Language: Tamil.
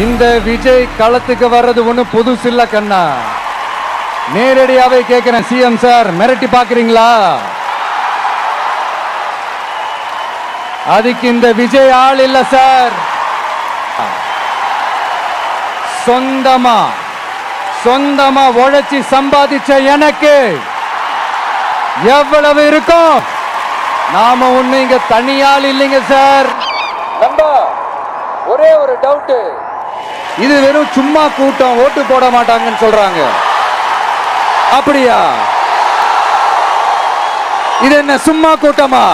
இந்த விஜய் களத்துக்கு வர்றது ஒண்ணு புதுசு இல்ல கண்ணா நேரடியாவே கேட்குறேன் சிஎம் சார் மிரட்டி பாக்குறீங்களா அதுக்கு இந்த விஜய் ஆள் இல்ல சார். சொந்தமா சொந்தமா உழைச்சி சம்பாதிச்ச எனக்கு எவ்வளவு இருக்கும்? நாம ஒண்ணு இங்க தனியால் இல்லைங்க சார். நண்பா ஒரே ஒரு டவுட்டு இது வெறும் சும்மா கூட்டம் ஓட்டு போட மாட்டாங்கன்னு சொல்றாங்க. அப்படியா? இது என்ன சும்மா கூட்டமா?